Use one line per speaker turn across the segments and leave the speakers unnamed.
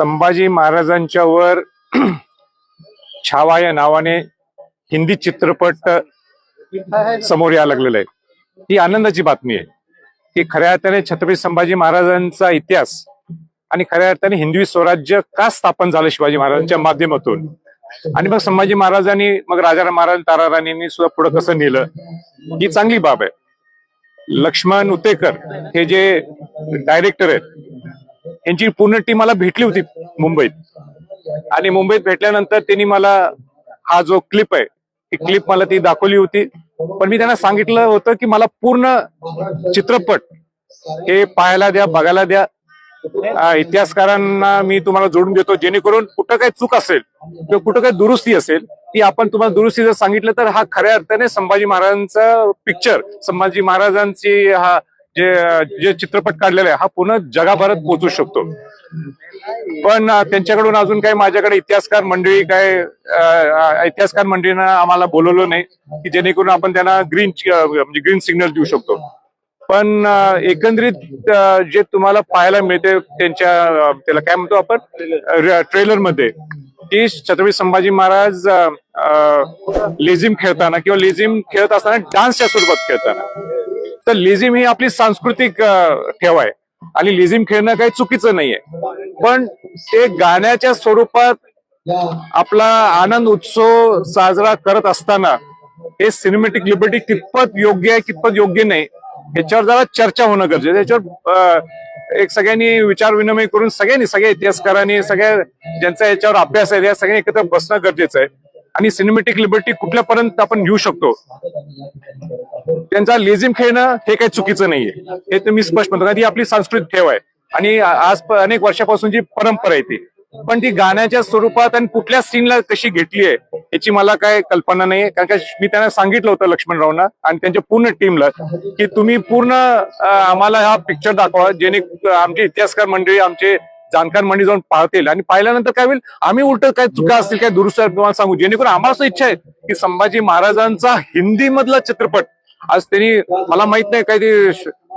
संभाजी महाराजांच्यावर छावा या नावाने हिंदी चित्रपट समोर यायला लागलेला आहे. ही आनंदाची बातमी आहे की खऱ्या अर्थाने छत्रपती संभाजी महाराजांचा इतिहास आणि खऱ्या अर्थाने हिंदवी स्वराज्य का स्थापन झालं शिवाजी महाराजांच्या माध्यमातून? आणि मग संभाजी महाराजांनी मग राजाराम महाराज ताराराणींनी सुद्धा पुढे कसं नेलं? ही चांगली बाब आहे. लक्ष्मण उतेकर हे जे डायरेक्टर आहेत यांची पूर्ण टीम मला भेटली होती मुंबईत. आणि मुंबईत भेटल्यानंतर त्यांनी मला हा जो क्लिप आहे ती क्लिप मला ती दाखवली होती. पण मी त्यांना सांगितलं होतं की मला पूर्ण चित्रपट हे पाहायला द्या बघायला द्या. इतिहासकारांना मी तुम्हाला जोडून देतो जेणेकरून कुठं काही चूक असेल किंवा कुठं काही दुरुस्ती असेल ती आपण तुम्हाला दुरुस्ती जर सांगितलं तर हा खऱ्या अर्थाने संभाजी महाराजांचा पिक्चर संभाजी महाराजांची हा जे जे चित्रपट काढलेला आहे हा पुन्हा जगाभरात पोहोचू शकतो. पण त्यांच्याकडून अजून काही माझ्याकडे इतिहासकार मंडळी काय इतिहासकार मंडळीनं आम्हाला बोलवलं नाही की जेणेकरून आपण त्यांना ग्रीन म्हणजे ग्रीन सिग्नल देऊ शकतो. पण एकंदरीत जे तुम्हाला पाहायला मिळते त्यांच्या त्याला काय म्हणतो आपण ट्रेलरमध्ये की छत्रपती संभाजी महाराज लेझिम खेळताना किंवा लेझिम खेळत असताना डान्सच्या स्वरूपात खेळताना. तर लेझिम ही आपली सांस्कृतिक ठेव आहे. आणि लेझिम खेळणं काही चुकीचं नाहीये. पण ते गाण्याच्या स्वरूपात आपला आनंद उत्सव साजरा करत असताना हे सिनेमॅटिक लिबर्टी कितपत योग्य आहे कितपत योग्य नाही याच्यावर जरा चर्चा होणं गरजेचं आहे. याच्यावर एक सगळ्यांनी विचार विनिमय करून सगळ्यांनी सगळ्या इतिहासकारांनी सगळ्या ज्यांचा याच्यावर अभ्यास आहे त्या सगळ्यांनी एकत्र बसणं गरजेचं आहे. आणि सिनेमॅटिक लिबर्टी कुठल्यापर्यंत आपण घेऊ शकतो? त्यांचा लेझिम खेळणं हे काही चुकीचं नाहीये. हे तुम्ही स्पष्ट म्हणतो. ही ती आपली सांस्कृतिक ठेव आहे. आणि आज अनेक वर्षापासून जी परंपरा आहे ती. पण ती गाण्याच्या स्वरूपात आणि कुठल्या सीनला कशी घेतली आहे याची मला काय कल्पना नाही कारण का मी त्यांना सांगितलं होतं लक्ष्मणरावना आणि त्यांच्या पूर्ण टीमला की तुम्ही पूर्ण आम्हाला हा पिक्चर दाखवा. जेणे आमचे इतिहासकार मंडळी आमचे जाणकार मंडळी जाऊन पाहतील आणि पाहिल्यानंतर काय होईल? आम्ही उलट काय चुका असतील काय दुरुस्त तुम्हाला सांगू. जेणेकरून आम्हाला असं इच्छा आहे की संभाजी महाराजांचा हिंदी मधला चित्रपट आज त्यांनी मला माहीत नाही काही ते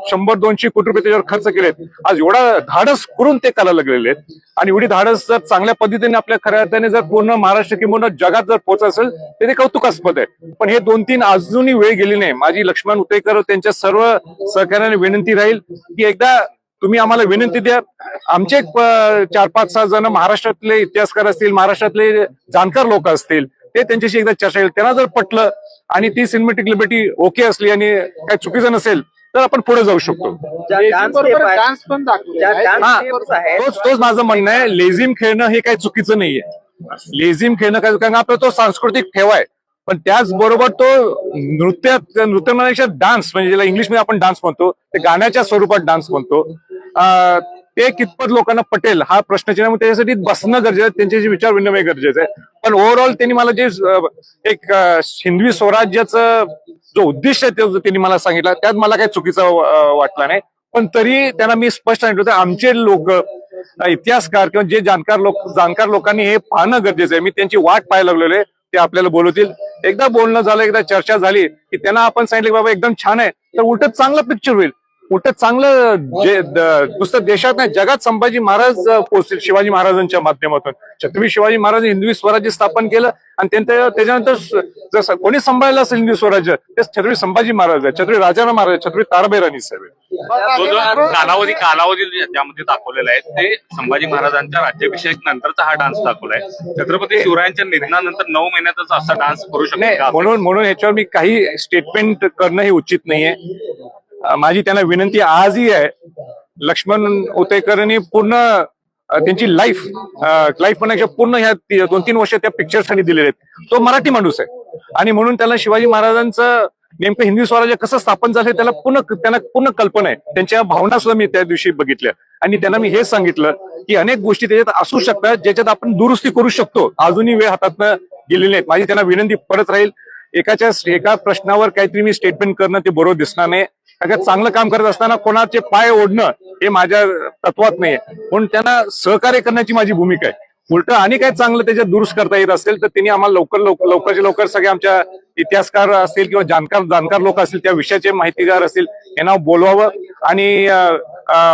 शंभर दोनशे कोटी रुपये त्याच्यावर खर्च केलेत आज एवढा धाडस करून ते करायला लागलेले आहेत. आणि एवढी धाडस जर चांगल्या पद्धतीने आपल्या खऱ्या अर्थाने जर पूर्ण महाराष्ट्र किंवा जगात जर पोहोचत असेल तर ते कौतुकास्पद आहे. पण हे दोन तीन अजूनही वेळ गेली नाही. माझी लक्ष्मण उतेकर त्यांच्या सर्व सहकार्याने विनंती राहील की एकदा तुम्ही आम्हाला विनंती द्या. आमचे चार पाच सहा जण महाराष्ट्रातले इतिहासकार असतील महाराष्ट्रातले जाणकार लोक असतील ते त्यांच्याशी एकदा चर्चा केली त्यांना जर पटलं आणि ती सिनेमॅटिक लिबर्टी ओके असली आणि काही चुकीचं नसेल तर आपण पुढे जाऊ शकतो. तोच तोच माझं म्हणणं आहे. लेझिम खेळणं हे काही चुकीचं नाहीये. लेझिम खेळणं काय कारण आपला तो सांस्कृतिक ठेवा आहे. पण त्याचबरोबर तो नृत्यात नृत्य म्हणण्यापेक्षा डान्स म्हणजे ज्याला इंग्लिशमध्ये आपण डान्स म्हणतो ते गाण्याच्या स्वरूपात डान्स म्हणतो. ते कितपत लोकांना पटेल हा प्रश्नचिन्ह मग त्याच्यासाठी बसणं गरजेचं आहे त्यांच्याशी विचार विनिमय गरजेचं आहे. पण ओव्हरऑल त्यांनी मला जे एक हिंदवी स्वराज्याचं जो उद्देश आहे ते त्यांनी मला सांगितलं. त्यात मला काही चुकीचं वाटलं नाही. पण तरी त्यांना मी स्पष्ट सांगितलं होतं आमचे लोक इतिहासकार किंवा जे जाणकार लोक जाणकार लोकांनी हे पाहणं गरजेचं आहे. मी त्यांची वाट पाहायला लागलेलो आहे ते आपल्याला बोलवतील. एकदा बोलणं झालं एकदा चर्चा झाली की त्यांना आपण सांगितलं की बाबा एकदम छान आहे तर उलट चांगलं पिक्चर होईल. उलट चांगलं जे नुसतं देशात नाही जगात संभाजी महाराज पोहोचतील शिवाजी महाराजांच्या माध्यमातून छत्रपती शिवाजी महाराज हिंदवी स्वराज्य स्थापन केलं आणि त्यांच्या त्याच्यानंतर जर कोणी सांभाळलं असेल हिंदवी स्वराज्य ते छत्रपती संभाजी महाराज आहे छत्रपती राजाराम महाराज छत्रपती ताराबाई राणी साहेब आहेत.
जो जो कालावधी कालावधी ज्यामध्ये दाखवलेला आहे ते संभाजी महाराजांच्या राज्याभिषेक नंतरचा हा डान्स दाखवलाय छत्रपती शिवरायांच्या निधनानंतर नऊ महिन्यातच असा डान्स करू शकतो?
म्हणून म्हणून ह्याच्यावर मी काही स्टेटमेंट करणं हे उचित नाहीये माझी त्यांना विनंती आजही आहे. लक्ष्मण उतेकरांनी पूर्ण त्यांची लाईफ लाईफ म्हणण्याच्या पूर्ण ह्या दोन तीन वर्ष त्या पिक्चरसाठी दिलेले आहेत. तो मराठी माणूस आहे. आणि म्हणून त्याला शिवाजी महाराजांचं नेमकं हिंदू स्वराज्य कसं स्थापन झालं त्याला पूर्ण त्यांना पूर्ण कल्पना आहे. त्यांच्या भावना सुद्धा मी त्या दिवशी बघितल्या. आणि त्यांना मी हे सांगितलं की अनेक गोष्टी त्याच्यात असू शकतात ज्याच्यात आपण दुरुस्ती करू शकतो. अजूनही वेळ हातातनं गेलेली नाही माझी त्यांना विनंती परत राहील. एकाच्या एका प्रश्नावर काहीतरी मी स्टेटमेंट करणं ते बरोबर दिसणार नाही. चांगलं काम करत असताना कोणाचे पाय ओढणं हे माझ्या तत्वात नाहीये. पण त्यांना सहकार्य करण्याची माझी भूमिका आहे. उलट आणि काय चांगलं त्याच्यात दुरुस्त करता येत असेल तर त्यांनी आम्हाला लवकर लवकर लवकरच्या लवकर सगळ्या आमच्या इतिहासकार असतील किंवा जाणकार जाणकार लोक असतील त्या विषयाचे माहितीगार असतील यांना बोलवावं. आणि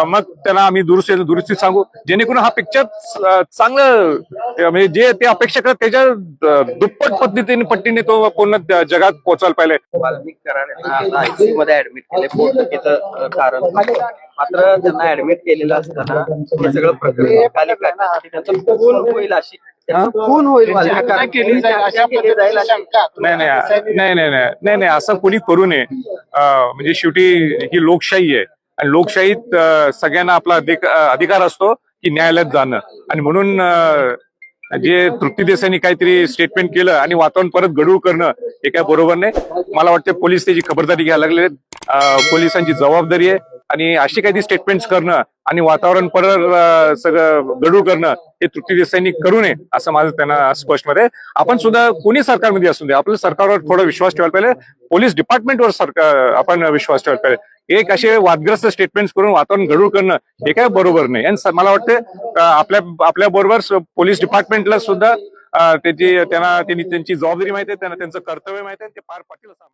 मग त्यांना आम्ही दुरुस्ती दुरुस्ती सांगू. जेणेकरून हा पिक्चर चांगलं म्हणजे जे ते अपेक्षा करत त्याच्या दुप्पट पद्धतीने पट्टीने तो पूर्ण जगात पोहोचायला पाहिजे
मध्ये ऍडमिट केले कारण. मात्र त्यांना ऍडमिट केलेलं असताना हे सगळं प्रकरण त्यांचं होईल अशी खून होईल केली जाईल अशी
नाही नाही नाही नाही नाही नाही नाही असं कोणी करू नये. म्हणजे शेवटी ही लोकशाही आहे. आणि लोकशाहीत सगळ्यांना आपला अधिकार असतो की न्यायालयात जाणं. आणि म्हणून जे तृप्ती देसाईंनी काहीतरी स्टेटमेंट केलं आणि वातावरण परत गडूळ करणं हे काय बरोबर नाही. मला वाटतं पोलीस त्याची खबरदारी घ्यायला लागले पोलिसांची जबाबदारी आहे. आणि अशी काही स्टेटमेंट्स करणं आणि वातावरण परत सगळं गडूळ करणं हे तृप्ती देसाईंनी करू नये असं माझं त्यांना स्पष्टमध्ये आपण सुद्धा कोणी सरकारमध्ये असू दे आपल्या सरकारवर थोडा विश्वास ठेवायला पाहिजे. पोलीस डिपार्टमेंटवर सरकार आपण विश्वास ठेवायला पाहिजे. एक असे वादग्रस्त स्टेटमेंट्स करून वातावरण गडूळ करणं हे काय बरोबर नाही. आणि मला वाटतं आपल्या आपल्या बरोबर पोलीस डिपार्टमेंटला सुद्धा त्यांची त्याची त्यांना त्यांनी त्यांची जबाबदारी माहिती आहे त्यांना त्यांचं कर्तव्य माहिती आहे ते पार पाटील असं